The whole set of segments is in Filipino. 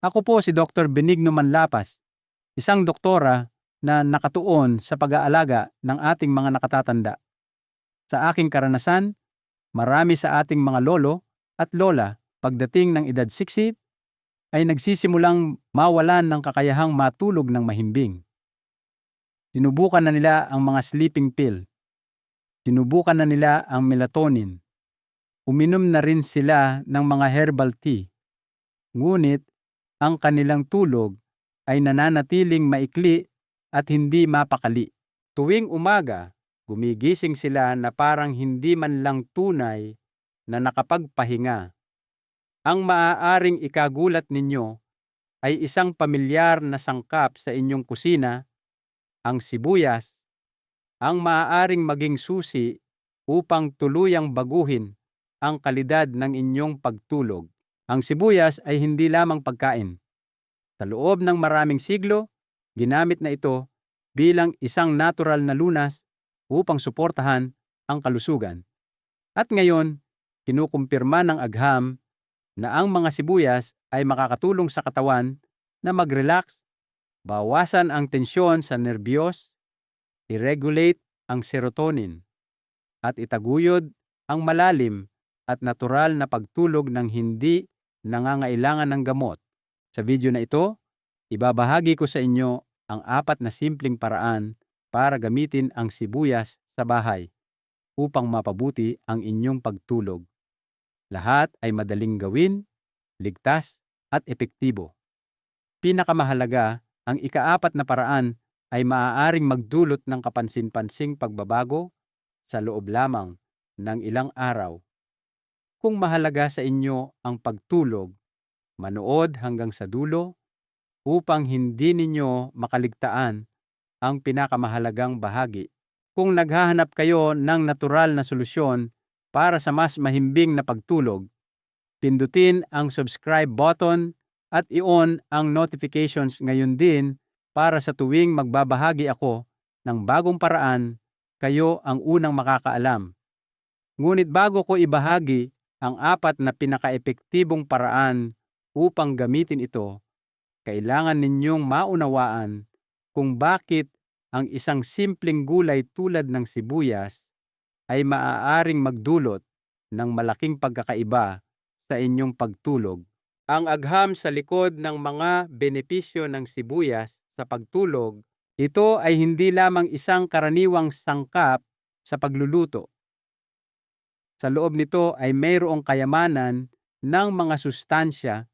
Ako po si Dr. Benigno Manlapas, isang doktora na nakatuon sa pag-aalaga ng ating mga nakatatanda. Sa aking karanasan, marami sa ating mga lolo at lola pagdating ng edad 60 ay nagsisimulang mawalan ng kakayahang matulog ng mahimbing. Sinubukan na nila ang mga sleeping pill. Sinubukan na nila ang melatonin. Uminom na rin sila ng mga herbal tea. Ngunit ang kanilang tulog ay nananatiling maikli at hindi mapakali. Tuwing umaga, gumigising sila na parang hindi man lang tunay na nakapagpahinga. Ang maaaring ikagulat ninyo ay isang pamilyar na sangkap sa inyong kusina, ang sibuyas, ang maaaring maging susi upang tuluyang baguhin ang kalidad ng inyong pagtulog. Ang sibuyas ay hindi lamang pagkain. Sa loob ng maraming siglo, ginamit na ito bilang isang natural na lunas upang suportahan ang kalusugan. At ngayon, kinukumpirma ng agham na ang mga sibuyas ay makakatulong sa katawan na mag-relax, bawasan ang tensyon sa nerbiyos, i-regulate ang serotonin, at itaguyod ang malalim at natural na pagtulog ng hindi nangangailangan ng gamot. Sa video na ito, ibabahagi ko sa inyo ang apat na simpleng paraan para gamitin ang sibuyas sa bahay upang mapabuti ang inyong pagtulog. Lahat ay madaling gawin, ligtas at epektibo. Pinakamahalaga, ang ikaapat na paraan ay maaaring magdulot ng kapansin-pansing pagbabago sa loob lamang ng ilang araw. Kung mahalaga sa inyo ang pagtulog, manood hanggang sa dulo upang hindi ninyo makaligtaan ang pinakamahalagang bahagi. Kung naghahanap kayo ng natural na solusyon para sa mas mahimbing na pagtulog, pindutin ang subscribe button at i-on ang notifications ngayon din para sa tuwing magbabahagi ako ng bagong paraan, kayo ang unang makakaalam. Ngunit bago ko ibahagi ang apat na pinakaepektibong paraan upang gamitin ito, kailangan ninyong maunawaan kung bakit ang isang simpleng gulay tulad ng sibuyas ay maaaring magdulot ng malaking pagkakaiba sa inyong pagtulog. Ang agham sa likod ng mga benepisyo ng sibuyas sa pagtulog, ito ay hindi lamang isang karaniwang sangkap sa pagluluto. Sa loob nito ay mayroong kayamanan ng mga sustansya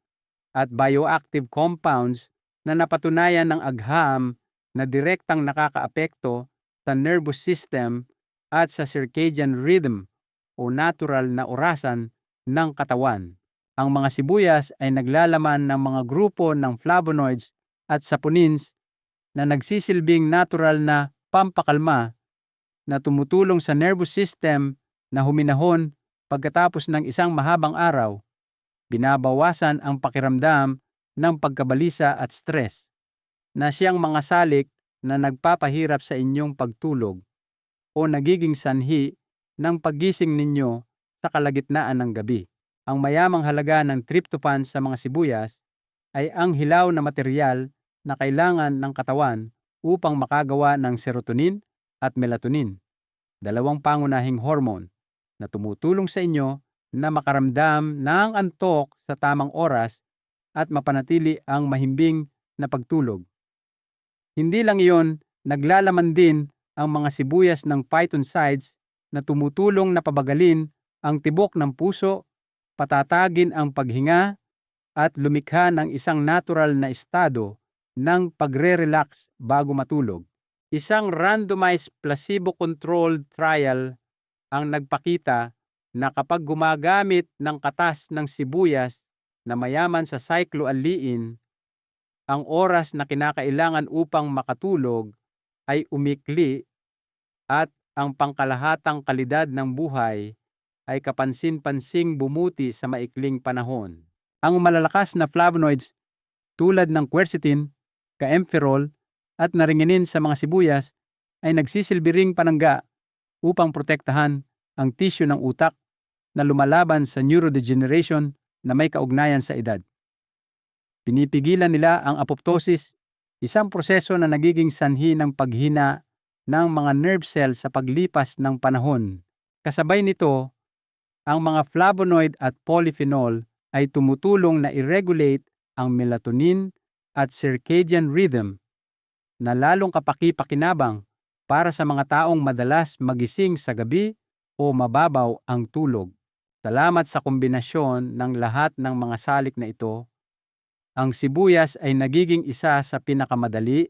at bioactive compounds na napatunayan ng agham na direktang nakakaapekto sa nervous system at sa circadian rhythm o natural na orasan ng katawan. Ang mga sibuyas ay naglalaman ng mga grupo ng flavonoids at saponins na nagsisilbing natural na pampakalma na tumutulong sa nervous system na huminahon pagkatapos ng isang mahabang araw. Binabawasan ang pakiramdam ng pagkabalisa at stress na siyang mga salik na nagpapahirap sa inyong pagtulog o nagiging sanhi ng paggising ninyo sa kalagitnaan ng gabi. Ang mayamang halaga ng tryptophan sa mga sibuyas ay ang hilaw na material na kailangan ng katawan upang makagawa ng serotonin at melatonin, dalawang pangunahing hormone na tumutulong sa inyo na makaramdam ng antok sa tamang oras at mapanatili ang mahimbing na pagtulog. Hindi lang iyon, naglalaman din ang mga sibuyas ng phytoncides na tumutulong na pabagalin ang tibok ng puso, patatagin ang paghinga, at lumikha ng isang natural na estado ng pagre-relax bago matulog. Isang randomized placebo-controlled trial ang nagpakita na kapag gumagamit ng katas ng sibuyas na mayaman sa cycloalliin, ang oras na kinakailangan upang makatulog ay umikli at ang pangkalahatang kalidad ng buhay ay kapansin-pansing bumuti sa maikling panahon. Ang malalakas na flavonoids tulad ng quercetin, kaempferol at naringinin sa mga sibuyas ay nagsisilbi ring panangga upang protektahan ang tissue ng utak na lumalaban sa neurodegeneration na may kaugnayan sa edad. Pinipigilan nila ang apoptosis, isang proseso na nagiging sanhi ng paghina ng mga nerve cells sa paglipas ng panahon. Kasabay nito, ang mga flavonoid at polyphenol ay tumutulong na i-regulate ang melatonin at circadian rhythm na lalong kapaki-pakinabang para sa mga taong madalas magising sa gabi o mababaw ang tulog. Salamat sa kombinasyon ng lahat ng mga salik na ito, ang sibuyas ay nagiging isa sa pinakamadali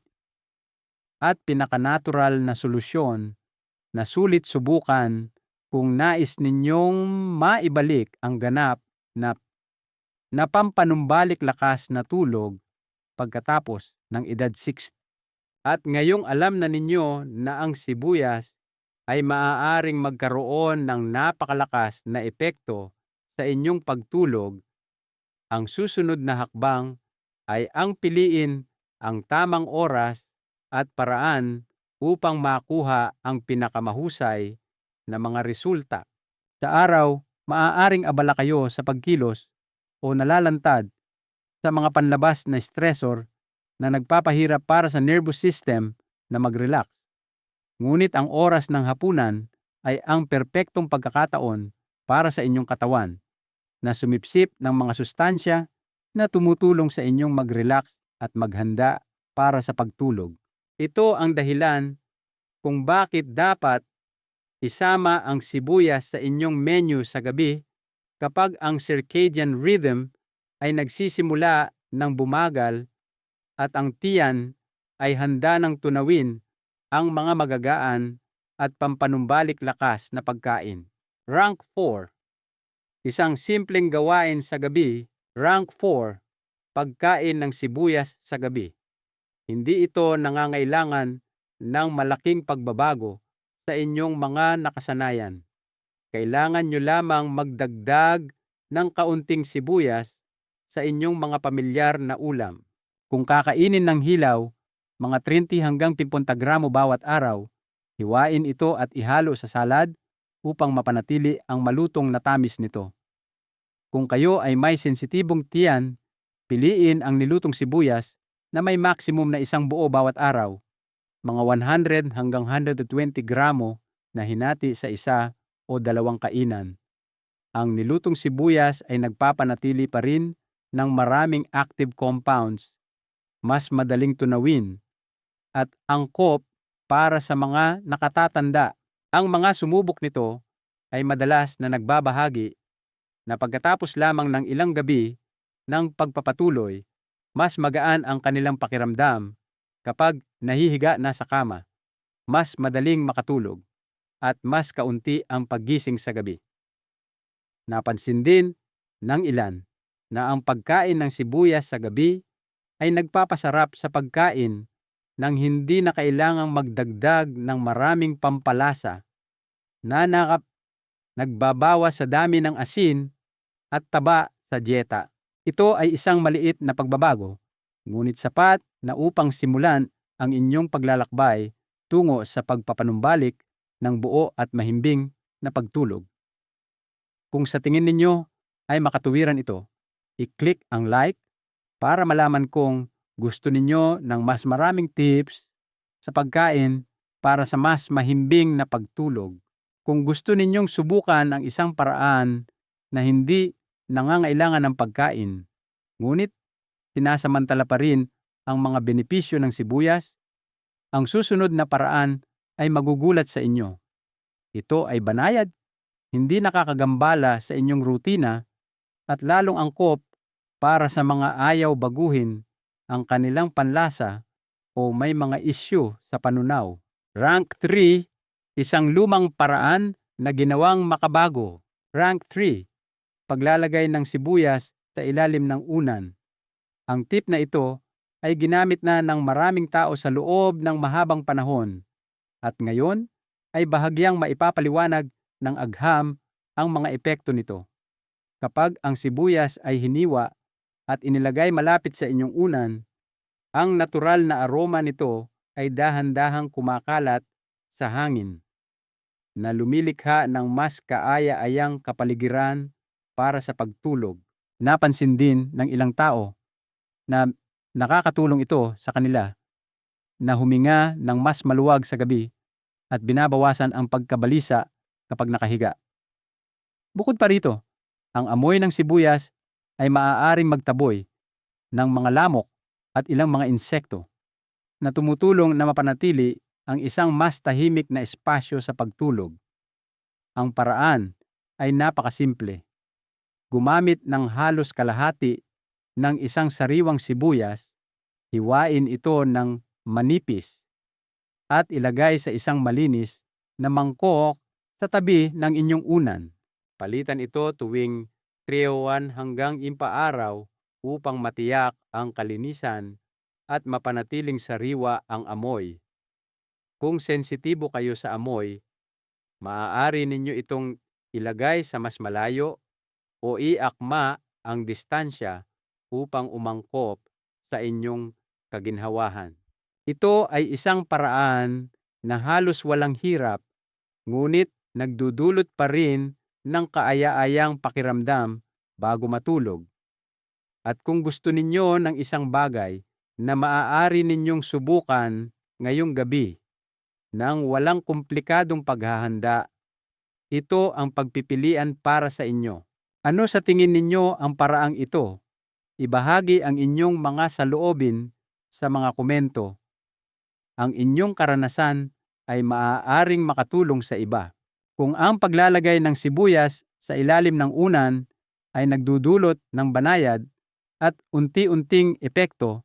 at pinakanatural na solusyon na sulit subukan kung nais ninyong maibalik ang ganap na, na pampanumbalik lakas na tulog pagkatapos ng edad 60. At ngayong alam na ninyo na ang sibuyas ay maaaring magkaroon ng napakalakas na epekto sa inyong pagtulog, ang susunod na hakbang ay ang piliin ang tamang oras at paraan upang makuha ang pinakamahusay na mga resulta. Sa araw, maaaring abala kayo sa pagkilos o nalalantad sa mga panlabas na stressor na nagpapahirap para sa nervous system na mag-relax. Ngunit ang oras ng hapunan ay ang perpektong pagkakataon para sa inyong katawan na sumipsip ng mga sustansya na tumutulong sa inyong mag-relax at maghanda para sa pagtulog. Ito ang dahilan kung bakit dapat isama ang sibuyas sa inyong menu sa gabi kapag ang circadian rhythm ay nagsisimula ng bumagal at ang tiyan ay handa ng tunawin ang mga magagaan at pampanumbalik lakas na pagkain. Rank 4 Isang simpleng gawain sa gabi, rank 4, pagkain ng sibuyas sa gabi. Hindi ito nangangailangan ng malaking pagbabago sa inyong mga nakasanayan. Kailangan nyo lamang magdagdag ng kaunting sibuyas sa inyong mga pamilyar na ulam. Kung kakainin ng hilaw, mga 30 hanggang 50 gramo bawat araw, hiwain ito at ihalo sa salad upang mapanatili ang malutong na tamis nito. Kung kayo ay may sensitibong tiyan, piliin ang nilutong sibuyas na may maximum na isang buo bawat araw, mga 100 hanggang 120 gramo na hinati sa isa o dalawang kainan. Ang nilutong sibuyas ay nagpapanatili pa rin ng maraming active compounds, mas madaling tunawin, at angkop para sa mga nakatatanda. Ang mga sumubok nito ay madalas na nagbabahagi na pagkatapos lamang ng ilang gabi ng pagpapatuloy, mas magaan ang kanilang pakiramdam kapag nahihiga na sa kama, mas madaling makatulog, at mas kaunti ang paggising sa gabi. Napansin din ng ilan na ang pagkain ng sibuyas sa gabi ay nagpapasarap sa pagkain nang hindi na kailangang magdagdag ng maraming pampalasa na nakap nagbabawas sa dami ng asin at taba sa dieta. Ito ay isang maliit na pagbabago, ngunit sapat na upang simulan ang inyong paglalakbay tungo sa pagpapanumbalik ng buo at mahimbing na pagtulog. Kung sa tingin ninyo ay makatuwiran ito, i-click ang like para malaman kung gusto ninyo ng mas maraming tips sa pagkain para sa mas mahimbing na pagtulog. Kung gusto ninyong subukan ang isang paraan na hindi nangangailangan ng pagkain, ngunit sinasamantala pa rin ang mga benepisyo ng sibuyas, ang susunod na paraan ay magugulat sa inyo. Ito ay banayad, hindi nakakagambala sa inyong rutina at lalong angkop para sa mga ayaw baguhin ang kanilang panlasa o may mga isyu sa panunaw. Rank 3, isang lumang paraan na ginawang makabago. Rank 3, paglalagay ng sibuyas sa ilalim ng unan. Ang tip na ito ay ginamit na ng maraming tao sa loob ng mahabang panahon at ngayon ay bahagyang maipapaliwanag ng agham ang mga epekto nito. Kapag ang sibuyas ay hiniwa at inilagay malapit sa inyong unan, ang natural na aroma nito ay dahan-dahang kumakalat sa hangin na lumilikha ng mas kaaya-ayang kapaligiran para sa pagtulog. Napansin din ng ilang tao na nakakatulong ito sa kanila na huminga ng mas maluwag sa gabi at binabawasan ang pagkabalisa kapag nakahiga. Bukod pa rito, ang amoy ng sibuyas ay maaaring magtaboy ng mga lamok at ilang mga insekto na tumutulong na mapanatili ang isang mas tahimik na espasyo sa pagtulog. Ang paraan ay napakasimple. Gumamit ng halos kalahati ng isang sariwang sibuyas, hiwain ito ng manipis at ilagay sa isang malinis na mangkok sa tabi ng inyong unan. Palitan ito tuwing 3 hanggang impa araw upang matiyak ang kalinisan at mapanatiling sariwa ang amoy. Kung sensitibo kayo sa amoy, maaari ninyo itong ilagay sa mas malayo o iakma ang distansya upang umangkop sa inyong kaginhawahan. Ito ay isang paraan na halos walang hirap, ngunit nagdudulot pa rin ng kaaya-ayang pakiramdam bago matulog. At kung gusto ninyo ng isang bagay na maaari ninyong subukan ngayong gabi nang walang komplikadong paghahanda, ito ang pagpipilian para sa inyo. Ano sa tingin ninyo ang paraang ito? Ibahagi ang inyong mga saloobin sa mga komento. Ang inyong karanasan ay maaaring makatulong sa iba. Kung ang paglalagay ng sibuyas sa ilalim ng unan ay nagdudulot ng banayad at unti-unting epekto,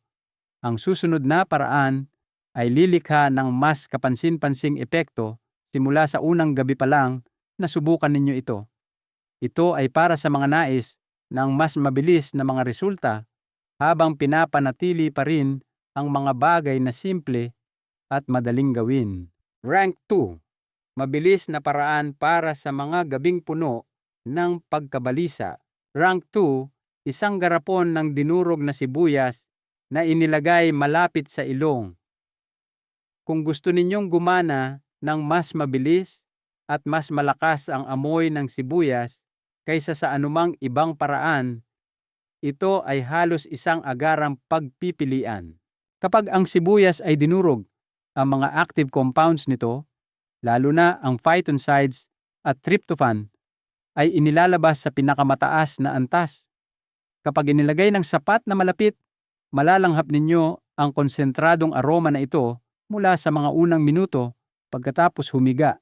ang susunod na paraan ay lilikha ng mas kapansin-pansing epekto simula sa unang gabi pa lang na subukan ninyo ito. Ito ay para sa mga nais ng mas mabilis na mga resulta habang pinapanatili pa rin ang mga bagay na simple at madaling gawin. Rank 2. Mabilis na paraan para sa mga gabing puno ng pagkabalisa. Rank 2. Isang garapon ng dinurog na sibuyas na inilagay malapit sa ilong. Kung gusto ninyong gumana ng mas mabilis at mas malakas ang amoy ng sibuyas kaysa sa anumang ibang paraan, ito ay halos isang agarang pagpipilian. Kapag ang sibuyas ay dinurog, ang mga active compounds nito, lalo na ang phytoncides at tryptophan, ay inilalabas sa pinakamataas na antas. Kapag inilagay ng sapat na malapit malalanghap ninyo ang konsentradong aroma na ito mula sa mga unang minuto pagkatapos humiga.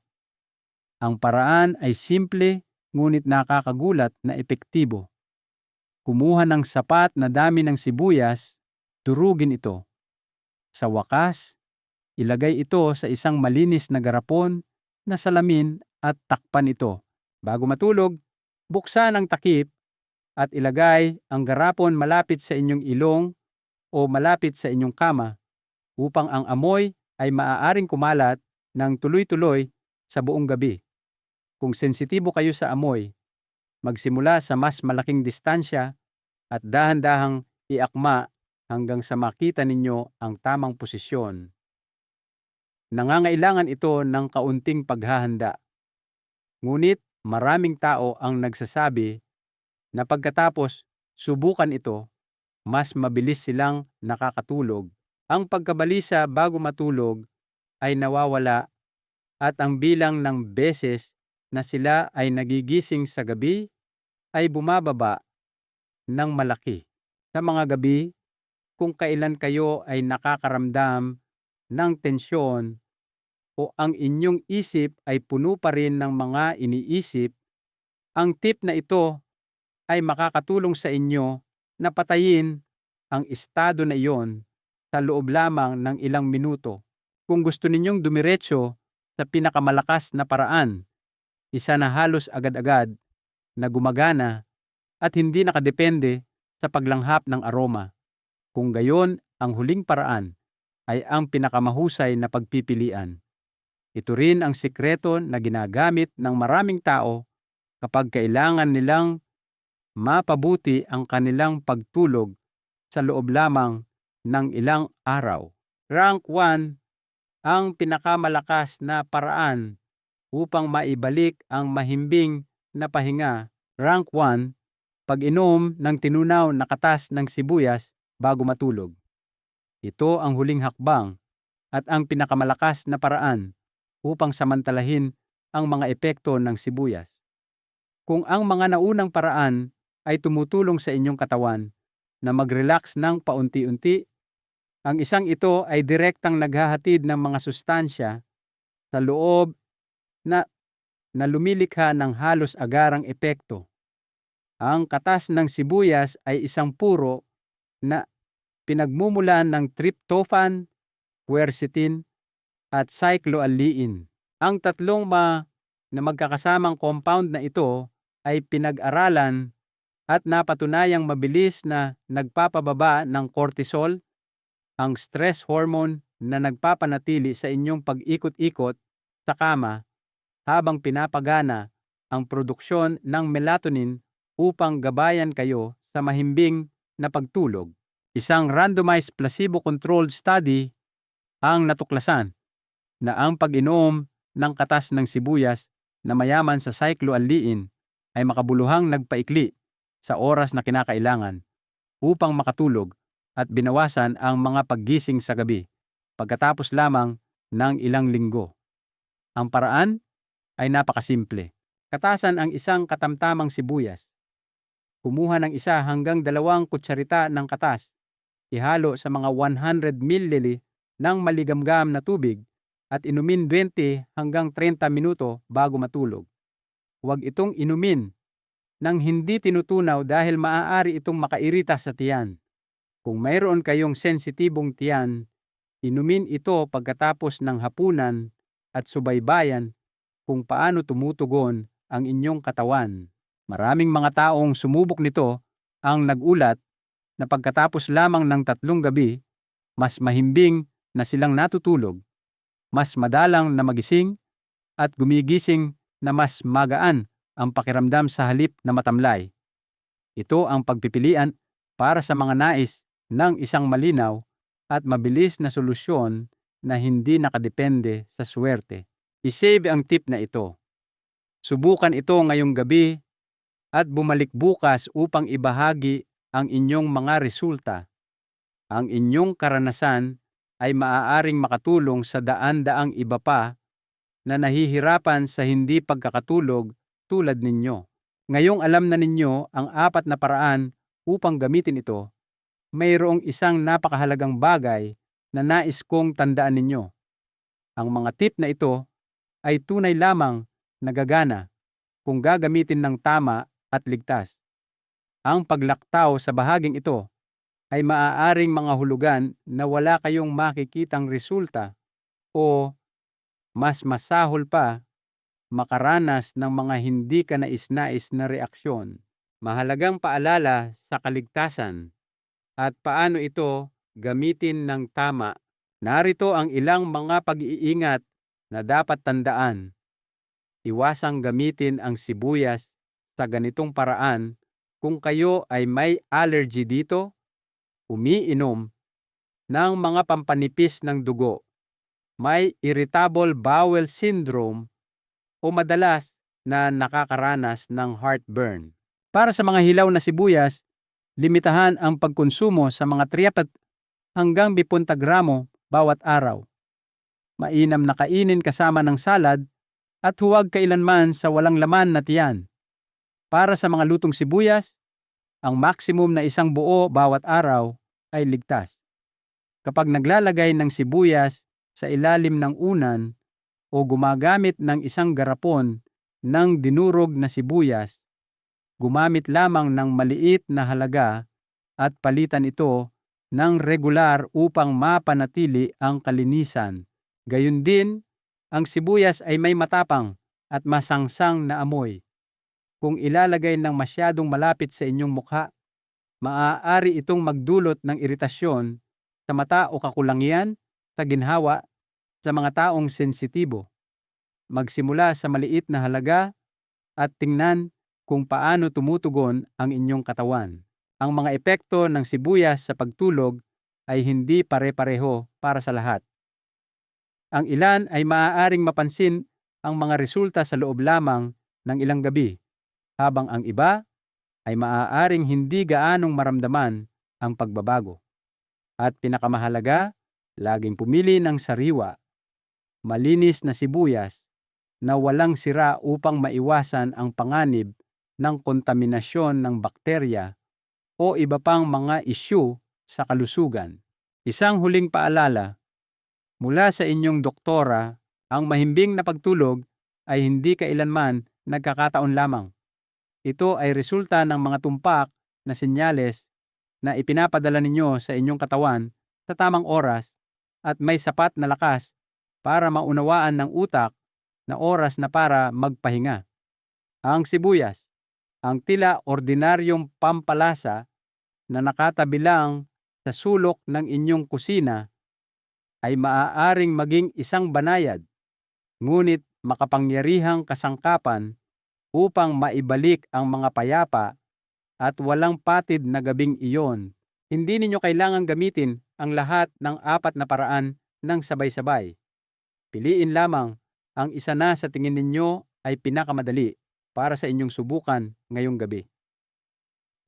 Ang paraan ay simple ngunit nakakagulat na epektibo. Kumuha ng sapat na dami ng sibuyas, durugin ito. Sa wakas, ilagay ito sa isang malinis na garapon na salamin at takpan ito. Bago matulog, buksan ang takip at ilagay ang garapon malapit sa inyong ilong o malapit sa inyong kama upang ang amoy ay maaaring kumalat ng tuloy-tuloy sa buong gabi. Kung sensitibo kayo sa amoy, magsimula sa mas malaking distansya at dahan-dahang iakma hanggang sa makita ninyo ang tamang posisyon. Nangangailangan ito ng kaunting paghahanda. Ngunit maraming tao ang nagsasabi na pagkatapos subukan ito mas mabilis silang nakakatulog. Ang pagkabalisa bago matulog ay nawawala at ang bilang ng beses na sila ay nagigising sa gabi ay bumababa ng malaki. Sa mga gabi, kung kailan kayo ay nakakaramdam ng tensyon o ang inyong isip ay puno pa rin ng mga iniisip, ang tip na ito ay makakatulong sa inyo na patayin ang estado na iyon sa loob lamang ng ilang minuto. Kung gusto ninyong dumiretso sa pinakamalakas na paraan, isa na halos agad-agad na gumagana at hindi nakadepende sa paglanghap ng aroma. Kung gayon, ang huling paraan ay ang pinakamahusay na pagpipilian. Ito rin ang sikreto na ginagamit ng maraming tao kapag kailangan nilang mapabuti ang kanilang pagtulog sa loob lamang ng ilang araw. Rank 1 ang pinakamalakas na paraan upang maibalik ang mahimbing na pahinga. Rank 1 pag-inom ng tinunaw na katas ng sibuyas bago matulog. Ito ang huling hakbang at ang pinakamalakas na paraan upang samantalahin ang mga epekto ng sibuyas. Kung ang mga naunang paraan ay tumutulong sa inyong katawan na mag-relax ng paunti-unti, ang isang ito ay direktang naghahatid ng mga sustansya sa loob na, na lumilikha ng halos agarang epekto. Ang katas ng sibuyas ay isang puro na pinagmumulan ng tryptophan, quercetin, at cycloalliin. Ang tatlong ma na magkakasamang compound na ito ay pinag-aralan at napatunayang mabilis na nagpapababa ng cortisol, ang stress hormone na nagpapanatili sa inyong pag-ikot-ikot sa kama habang pinapagana ang produksyon ng melatonin upang gabayan kayo sa mahimbing na pagtulog. Isang randomized placebo-controlled study ang natuklasan na ang pag-inom ng katas ng sibuyas na mayaman sa cycloalliin ay makabuluhang nagpaikli sa oras na kinakailangan upang makatulog at binawasan ang mga paggising sa gabi pagkatapos lamang ng ilang linggo. Ang paraan ay napakasimple. Katasan ang isang katamtamang sibuyas. Kumuha ng isa hanggang dalawang kutsarita ng katas. Ihalo sa mga 100 ml ng maligamgam na tubig at inumin 20 hanggang 30 minuto bago matulog. Huwag itong inumin nang hindi tinutunaw dahil maaari itong makairita sa tiyan. Kung mayroon kayong sensitibong tiyan, inumin ito pagkatapos ng hapunan at subaybayan kung paano tumutugon ang inyong katawan. Maraming mga taong sumubok nito ang nagulat na pagkatapos lamang ng tatlong gabi, mas mahimbing na silang natutulog mas madalang na magising at gumigising na mas magaan ang pakiramdam sa halip na matamlay. Ito ang pagpipilian para sa mga nais ng isang malinaw at mabilis na solusyon na hindi nakadepende sa swerte. Isave ang tip na ito. Subukan ito ngayong gabi at bumalik bukas upang ibahagi ang inyong mga resulta. Ang inyong karanasan ay maaaring makatulong sa daan-daang iba pa na nahihirapan sa hindi pagkakatulog tulad ninyo. Ngayong alam na ninyo ang apat na paraan upang gamitin ito, mayroong isang napakahalagang bagay na nais kong tandaan ninyo. Ang mga tip na ito ay tunay lamang nagagana kung gagamitin ng tama at ligtas. Ang paglaktaw sa bahaging ito ay maaaring mga hulugan na wala kayong makikitang resulta o mas masahol pa makaranas ng mga hindi ka nais-nais na reaksyon. Mahalagang paalala sa kaligtasan at paano ito gamitin ng tama. Narito ang ilang mga pag-iingat na dapat tandaan. Iwasang gamitin ang sibuyas sa ganitong paraan kung kayo ay may allergy dito umiinom ng mga pampanipis ng dugo, may irritable bowel syndrome o madalas na nakakaranas ng heartburn. Para sa mga hilaw na sibuyas, limitahan ang pagkonsumo sa mga 3 hanggang 20 gramo bawat araw. Mainam na kainin kasama ng salad at huwag kailanman sa walang laman na tiyan. Para sa mga lutong sibuyas, ang maximum na isang buo bawat araw ay ligtas. Kapag naglalagay ng sibuyas sa ilalim ng unan o gumagamit ng isang garapon ng dinurog na sibuyas, gumamit lamang ng maliit na halaga at palitan ito ng regular upang mapanatili ang kalinisan. Gayun din, ang sibuyas ay may matapang at masangsang na amoy. Kung ilalagay ng masyadong malapit sa inyong mukha, maaari itong magdulot ng iritasyon sa mata o kakulangian sa ginhawa sa mga taong sensitibo. Magsimula sa maliit na halaga at tingnan kung paano tumutugon ang inyong katawan. Ang mga epekto ng sibuyas sa pagtulog ay hindi pare-pareho para sa lahat. Ang ilan ay maaaring mapansin ang mga resulta sa loob lamang ng ilang gabi, habang ang iba ay maaaring hindi gaanong maramdaman ang pagbabago. At pinakamahalaga, laging pumili ng sariwa, malinis na sibuyas na walang sira upang maiwasan ang panganib ng kontaminasyon ng bakterya o iba pang mga isyu sa kalusugan. Isang huling paalala, mula sa inyong doktora, ang mahimbing na pagtulog ay hindi kailanman nagkakataon lamang. Ito ay resulta ng mga tumpak na senyales na ipinapadala ninyo sa inyong katawan sa tamang oras at may sapat na lakas para maunawaan ng utak na oras na para magpahinga. Ang sibuyas, ang tila ordinaryong pampalasa na nakatabi lang sa sulok ng inyong kusina ay maaaring maging isang banayad, ngunit makapangyarihang kasangkapan upang maibalik ang mga payapa at walang patid na gabing iyon. Hindi ninyo kailangang gamitin ang lahat ng apat na paraan ng sabay-sabay. Piliin lamang ang isa na sa tingin ninyo ay pinakamadali para sa inyong subukan ngayong gabi.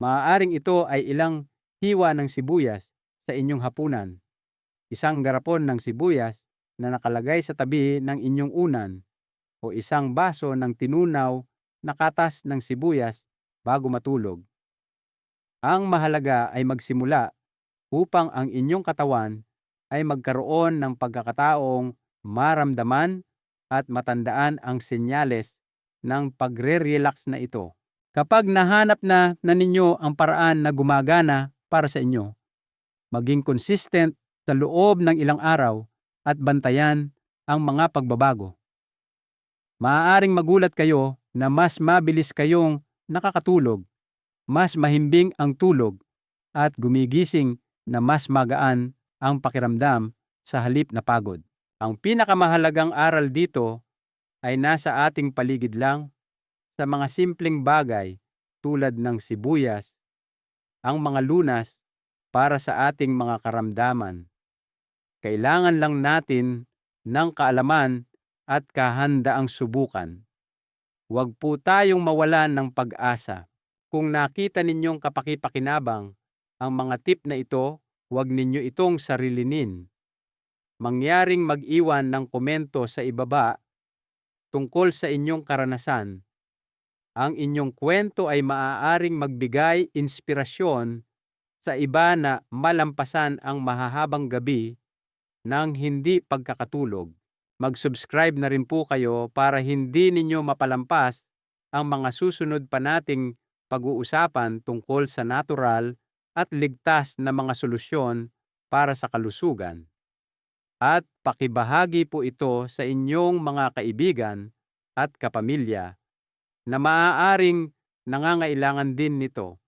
Maaaring ito ay ilang hiwa ng sibuyas sa inyong hapunan, isang garapon ng sibuyas na nakalagay sa tabi ng inyong unan, o isang baso ng tinunaw na katas ng sibuyas bago matulog. Ang mahalaga ay magsimula upang ang inyong katawan ay magkaroon ng pagkakataong maramdaman at matandaan ang senyales ng pagre-relax na ito. Kapag nahanap na na ninyo ang paraan na gumagana para sa inyo, maging consistent sa loob ng ilang araw at bantayan ang mga pagbabago. Maaaring magulat kayo na mas mabilis kayong nakakatulog, mas mahimbing ang tulog, at gumigising na mas magaan ang pakiramdam sa halip na pagod. Ang pinakamahalagang aral dito ay nasa ating paligid lang sa mga simpleng bagay tulad ng sibuyas, ang mga lunas para sa ating mga karamdaman. Kailangan lang natin ng kaalaman at kahandaang subukan. Huwag po tayong mawalan ng pag-asa. Kung nakita ninyong kapakipakinabang ang mga tip na ito, huwag ninyo itong sarilinin. Mangyaring mag-iwan ng komento sa ibaba tungkol sa inyong karanasan. Ang inyong kwento ay maaaring magbigay inspirasyon sa iba na malampasan ang mahahabang gabi ng hindi pagkakatulog. Mag-subscribe na rin po kayo para hindi ninyo mapalampas ang mga susunod pa nating pag-uusapan tungkol sa natural at ligtas na mga solusyon para sa kalusugan. At pakibahagi po ito sa inyong mga kaibigan at kapamilya na maaaring nangangailangan din nito.